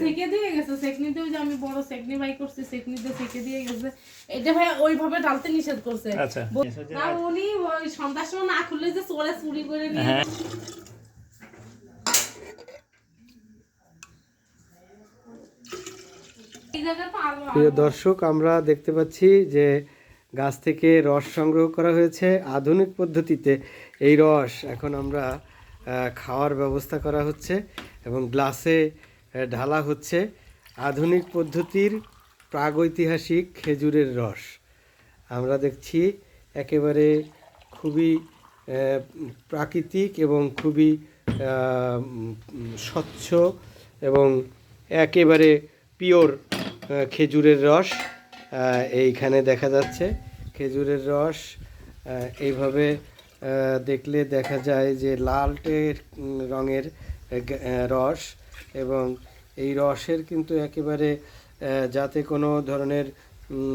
সেকে দিয়ে গেছে সেকনিতেও যে আমি বড় সেকনি বাই করছি সেকনিতে সেকে দিয়ে গেছে। এটা ভাই ওইভাবে ডালতে নিষেধ করছে। আচ্ছা। না উনি ওই সন্ধ্যার সময় না খুললে যে চোরে চুরি করে নিয়ে হ্যাঁ। প্রিয় দর্শক আমরা দেখতে পাচ্ছি যে গাছ থেকে রস সংগ্রহ করা হয়েছে আধুনিক পদ্ধতিতে। এই রস এখন আমরা আহ, খাওয়ার ব্যবস্থা করা হচ্ছে এবং গ্লাসে ঢালা হচ্ছে আধুনিক পদ্ধতির প্রাগৈতিহাসিক খেজুরের রস। আমরা দেখছি একেবারে খুবই প্রাকৃতিক এবং খুবই স্বচ্ছ এবং একেবারে পিওর খেজুরের রস এইখানে দেখা যাচ্ছে। খেজুরের রস এইভাবে দেখলে দেখা যায় যে লালটের রঙের রস এবং এই রসের কিন্তু একেবারে যাতে কোনো ধরনের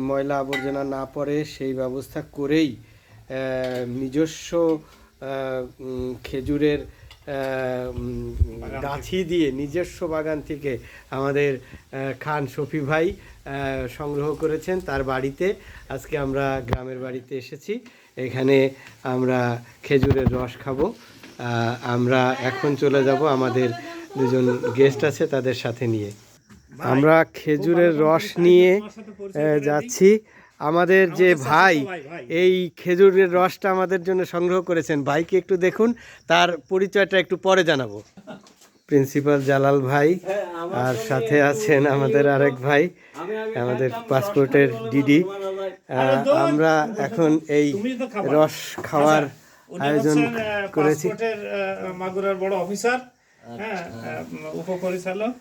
ময়লা আবর্জনা না পড়ে সেই ব্যবস্থা করেই নিজস্ব খেজুরের গাছি দিয়ে নিজস্ব বাগান থেকে আমাদের খান শফি ভাই সংগ্রহ করেছেন তার বাড়িতে। আজকে আমরা গ্রামের বাড়িতে এসেছি। এখানে আমরা খেজুরের রস খাব। আমরা এখন চলে যাব আমাদের দুজন গেস্ট আছে তাদের সাথে নিয়ে। আমরা খেজুরের রস নিয়ে যাচ্ছি। আমাদের যে ভাই এই খেজুরের রসটা আমাদের জন্য সংগ্রহ করেছেন। ভাইকে একটু দেখুন তার পরিচয়টা একটু পরে জানাব। প্রিন্সিপাল জালাল ভাই আর সাথে আছেন আমাদের আরেক ভাই আমাদের পাসপোর্টের ডিডি আমরা এখন এই। রস খাওয়ার আয়োজন করেছি। মাগুরার বড় অফিসার। হ্যাঁ আহ, উপপরিচালক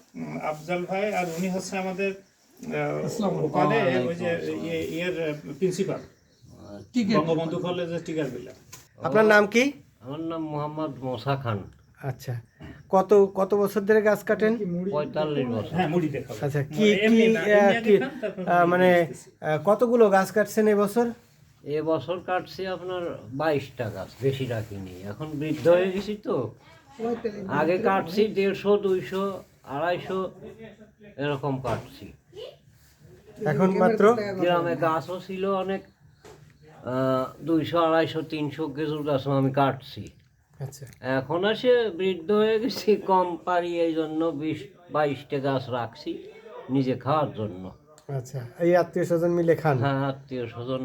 আফজাল ভাই আর উনি হচ্ছে আমাদের ওখানে ওই যে ইয়ে- ইয়ের প্রিন্সিপাল বঙ্গবন্ধু কলেজের টিকার বিলা। আপনার নাম কি? আমার নাম মোহাম্মদ মোসা খান। আচ্ছা। কত কত বছর ধরে গাছ কাটেন? পঁয়তাল্লিশ বছর। হ্যাঁ আচ্ছা কি মানে কতগুলো গাছ কাটছেন এবছর? এ বছর কাটছি আপনার বাইশটা গাছ বেশি রাখিনি এখন বৃদ্ধ হয়ে গেছি তো। আগে কাটছি দেড়শো দুইশো আড়াইশো এরকম কাটছি। এখন মাত্র? গ্রামে গাছও ছিল অনেক দুইশো আড়াইশো তিনশো খেজুর গাছও আমি কাটছি। আচ্ছা। এখন এসে বৃদ্ধ হয়ে গেছি কম পারি এই জন্য বিশ বাইশটা গাছ রাখছি নিজে খাওয়ার জন্য। আচ্ছা এই আত্মীয় স্বজন মিলে খান? হ্যাঁ আত্মীয় স্বজন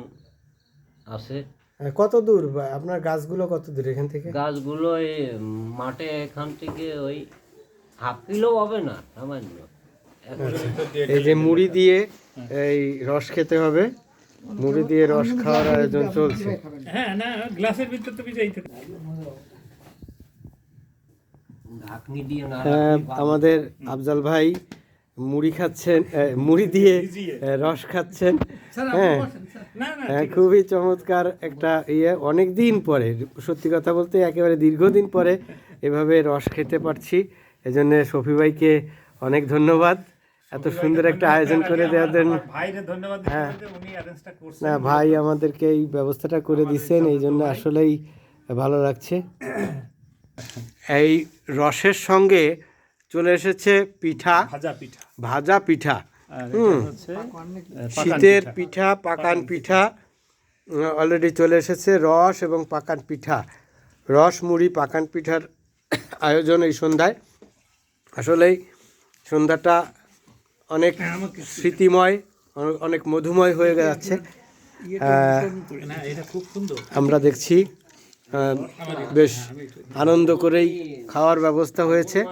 আছে। কত দূর আপনার গাছগুলো কত দূর এখান থেকে? গাছগুলো এই মাঠে এখান থেকে ওই হাফ কিলো হবে না সামান্য। এক- এই যে মুড়ি দিয়ে এই রস খেতে হবে। মুড়ি দিয়ে রস খাওয়ার আয়োজন চলছে। হ্যাঁ না গ্লাসের ভিতর তুমি যাইতে আহ, আমাদের আফজাল ভাই মুড়ি খাচ্ছেন মুড়ি দিয়ে রস খাচ্ছেন। হ্যাঁ। হ্যাঁ, খুবই চমৎকার একটা ইয়ে। অনেক দিন পরে সত্যি কথা বলতে একেবারে দীর্ঘদিন পরে এভাবে রস খেতে পারছি। এজন্য শফি ভাইকে অনেক ধন্যবাদ। এত সুন্দর একটা আয়োজন করে দেওয়ার জন্য। আমার ভাইরে ধন্যবাদ দিতে হবে যে উনি অ্যারেঞ্জটা করছেন। না ভাই আমাদেরকে এই ব্যবস্থাটা করে দিচ্ছেন এই জন্য আসলেই ভালো লাগছে। এই রসের সঙ্গে চলে এসেছে পিঠা। ভাজা পিঠা। ভাজা পিঠা। শীতের পিঠা। পাকান পিঠা। অলরেডি চলে এসেছে রস এবং পাকান পিঠা। রস মুড়ি পাকান পিঠার আয়োজন এই সন্ধ্যায়। আসলেই সন্ধ্যাটা অনেক স্মৃতিময় অনেক- মধুময় হয়ে যাচ্ছে। আমরা দেখছি বেশ আনন্দ করেই খাওয়ার ব্যবস্থা হয়েছে।